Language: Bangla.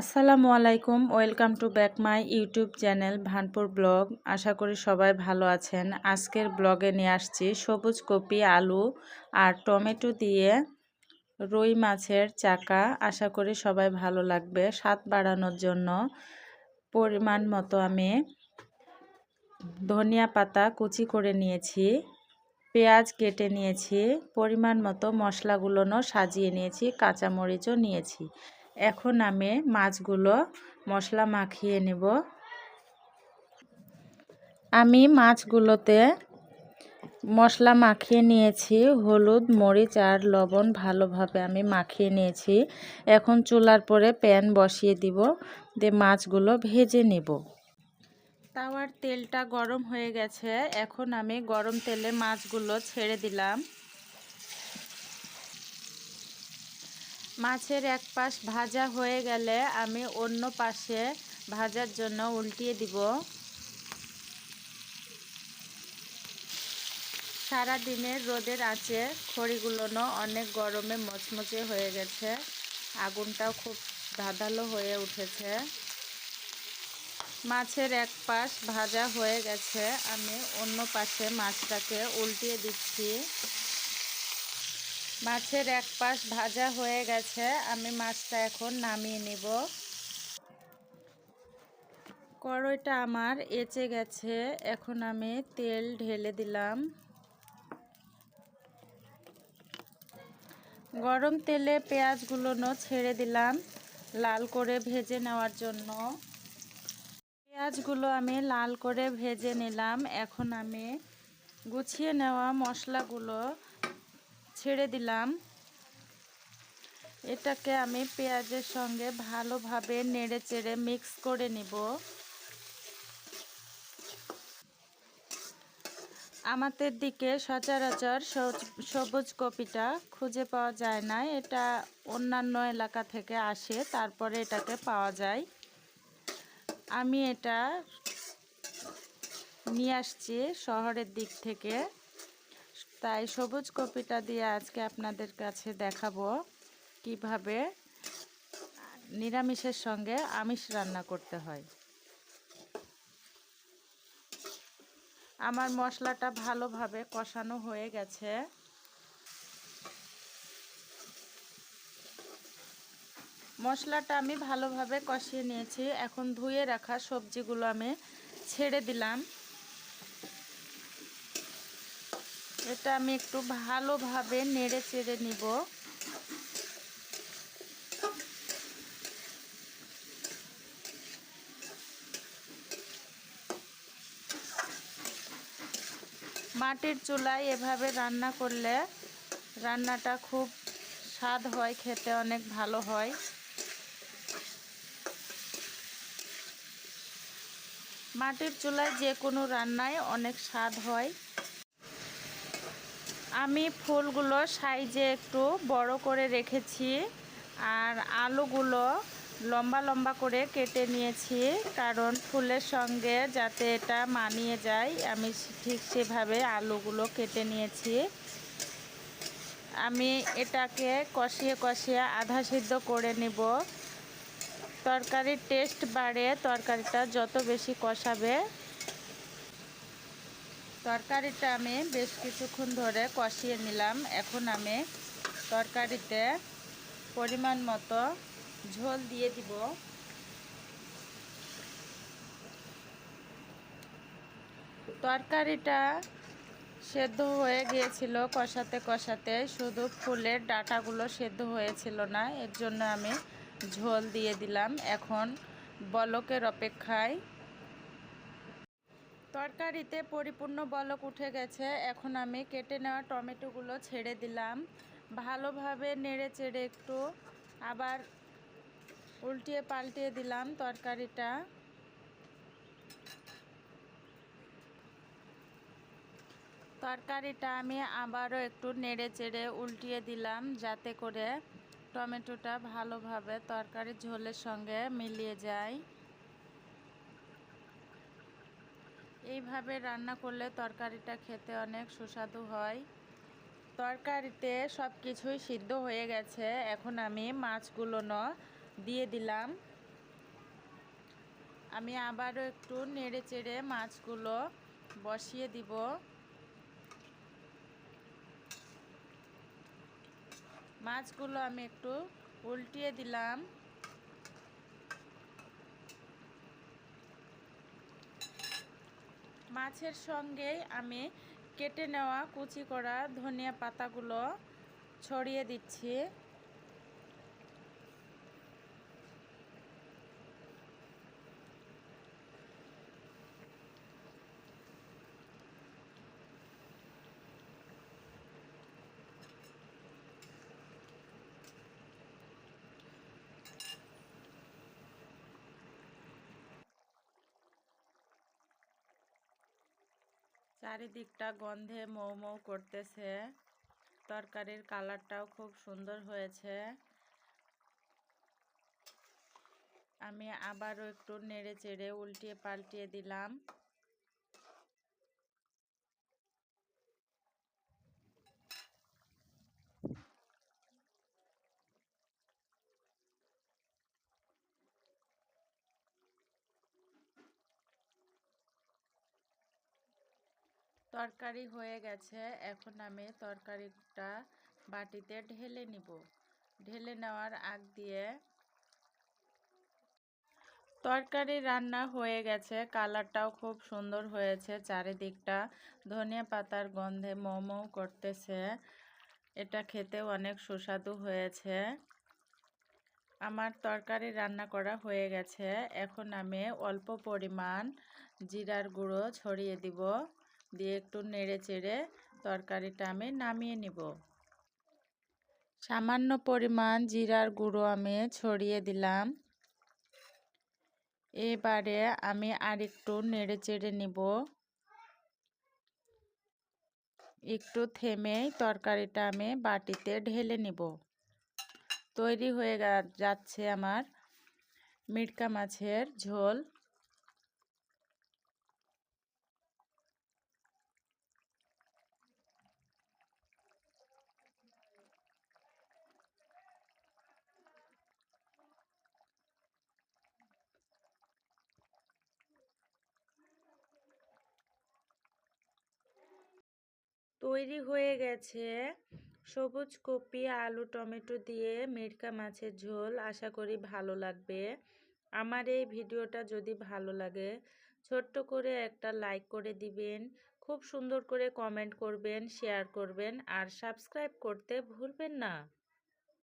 আসসালামু আলাইকুম, welcome to back my YouTube channel Bhanpur blog. আশা করি সবাই ভালো আছেন। আজকের ব্লগে নিয়ে আসছি সবুজ কপি, আলু আর টমেটো দিয়ে রুই মাছের চাকা। আশা করি সবাই ভালো লাগবে। স্বাদ বাড়ানোর জন্য পরিমাণ মতো আমি ধনিয়া পাতা কুচি করে নিয়েছি, পেঁয়াজ কেটে নিয়েছি, পরিমাণ মতো মশলাগুলোও সাজিয়ে নিয়েছি, কাঁচামরিচও নিয়েছি। এখন আমি মাছগুলো মশলা মাখিয়ে নেব। আমি মাছগুলোতে মশলা মাখিয়ে নিয়েছি, হলুদ, মরিচ আর লবণ ভালোভাবে আমি মাখিয়ে নিয়েছি। এখন চুলার পরে প্যান বসিয়ে দিব, দিয়ে মাছগুলো ভেজে নেব। তাওয়ার তেলটা গরম হয়ে গেছে, এখন আমি গরম তেলে মাছগুলো ছেড়ে দিলাম। মাছের এক পাশ ভাজা হয়ে গেলে আমি অন্য পাশে ভাজার জন্য উল্টিয়ে দিব। সারা দিনের রোদের আঁচে খড়িগুলোনো অনেক গরমে মচমচে হয়ে গেছে। আগুনটাও খুব ধাঁধালো হয়ে উঠেছে। মাছের এক পাশ ভাজা হয়ে গেছে। আমি অন্য পাশে মাছটাকে উল্টিয়ে দিচ্ছি। মাছের এক পাশ ভাজা হয়ে গেছে। আমি মাছটা এখন নামিয়ে নিব। কড়ইটা আমার এঁচে গেছে। এখন আমি তেল ঢেলে দিলাম। গরম তেলে পেঁয়াজগুলো ছেড়ে দিলাম লাল করে ভেজে নেওয়ার জন্য। পেঁয়াজগুলো আমি লাল করে ভেজে নিলাম। এখন আমি গুছিয়ে নেওয়া মশলাগুলো ছেড়ে দিলাম। এটাকে আমি পেঁয়াজের সঙ্গে ভালোভাবে নেড়ে চেড়ে মিক্স করে নিব। আমাদের দিকে সচরাচর সবুজ কপিটা খুঁজে পাওয়া যায় না। এটা অন্যান্য এলাকা থেকে আসে, তারপরে এটাকে পাওয়া যায়। আমি এটা নিয়ে আসছি শহরের দিক থেকে। তাই সবুজ কপিটা দিয়ে আজকে আপনাদের কাছে দেখাবো কীভাবে নিরামিষের সঙ্গে আমিষ রান্না করতে হয়। আমার মশলাটা ভালোভাবে কষানো হয়ে গেছে। মশলাটা আমি ভালোভাবে কষিয়ে নিয়েছি। এখন ধুয়ে রাখা সবজিগুলো আমি ছেড়ে দিলাম। এটা আমি একটু ভালোভাবে নেড়ে চেড়ে নিব। মাটির চুলায় এভাবে রান্না করলে রান্নাটা খুব স্বাদ হয়, খেতে অনেক ভালো হয়। মাটির চুলায় যে কোনো রান্নায় অনেক স্বাদ হয়। আমি ফুলগুলো সাইজে একটু বড় করে রেখেছি আর আলুগুলো লম্বা লম্বা করে কেটে নিয়েছি, কারণ ফুলের সঙ্গে যাতে এটা মানিয়ে যায়, আমি ঠিক সেভাবে আলুগুলো কেটে নিয়েছি। আমি এটাকে কষিয়ে কষিয়ে আধা সিদ্ধ করে নিব। তরকারির টেস্ট বাড়ে, তরকারিটা যত বেশি কষাবে তরকারিটা আমি বেশ কিছুক্ষণ ধরে কষিয়ে নিলাম। এখন আমি তরকারিতে পরিমাণ মতো ঝোল দিয়ে দিব। তরকারিটা সেদ্ধ হয়ে গিয়েছিল কষাতে কষাতে। শুধু ফুলের ডাটাগুলো সেদ্ধ হয়েছিল না, এর জন্য আমি ঝোল দিয়ে দিলাম। এখন বলকের অপেক্ষায় তরকারিতে পরিপূর্ণ বলক উঠে গেছে। এখন আমি কেটে নেওয়া টমেটোগুলো ছেড়ে দিলাম। ভালোভাবে নেড়ে চেড়ে একটু আবার উল্টিয়ে পাল্টিয়ে দিলাম তরকারিটা। তরকারিটা আমি আবারও একটু নেড়ে চেড়ে উল্টিয়ে দিলাম যাতে করে টমেটোটা ভালোভাবে তরকারির ঝোলের সঙ্গে মিলিয়ে যায়। এইভাবে রান্না করলে তরকারিটা খেতে অনেক সুস্বাদু হয়। তরকারিতে সব কিছুই সিদ্ধ হয়ে গেছে। এখন আমি মাছগুলো ন দিয়ে দিলাম। আমি আবারও একটু নেড়ে চেড়ে মাছগুলো বসিয়ে দিব। মাছগুলো আমি একটু উল্টিয়ে দিলাম। মাছের সঙ্গে আমি কেটে নেওয়া কুচি করা ধনিয়া পাতাগুলো ছড়িয়ে দিচ্ছি। চারিদিকটা গন্ধে মৌ মৌ করতেছে। তরকারির কালারটাও খুব সুন্দর হয়েছে। আমি আবারও একটু নেড়ে চেড়ে উল্টিয়ে পাল্টিয়ে দিলাম। তরকারি হয়ে গেছে, এখন আমি তরকারিটা বাটিতে ঢেলে নিব। ঢেলে নেওয়ার আগ দিয়ে তরকারি রান্না হয়ে গেছে, কালারটাও খুব সুন্দর হয়েছে, চারিদিকটা ধনিয়া পাতার গন্ধে মোমো করতেছে, এটা খেতে অনেক সুস্বাদু হয়েছে। আমার তরকারি রান্না করা হয়ে গেছে, এখন আমি অল্প পরিমাণ জিরার গুঁড়ো ছড়িয়ে দিব। দিয়ে একটু নেড়ে চেড়ে তরকারিটা আমি নামিয়ে নিব। সামান্য পরিমাণ জিরার গুঁড়ো আমি ছড়িয়ে দিলাম। এবারে আমি আরেকটু নেড়ে চেড়ে নিব। একটু থেমে তরকারিটা আমি বাটিতে ঢেলে নিব। তৈরি হয়ে যাচ্ছে আমার মিটকা মাছের ঝোল। তৈরি হয়ে গেছে। সবুজ কপি, আলু, টমেটো দিয়ে মিরকা মাছের ঝোল। আশা করি ভালো লাগবে। আমার এই ভিডিওটা যদি ভালো লাগে, ছোট্ট করে একটা লাইক করে দিবেন, খুব সুন্দর করে কমেন্ট করবেন, শেয়ার করবেন, আর সাবস্ক্রাইব করতে ভুলবেন না।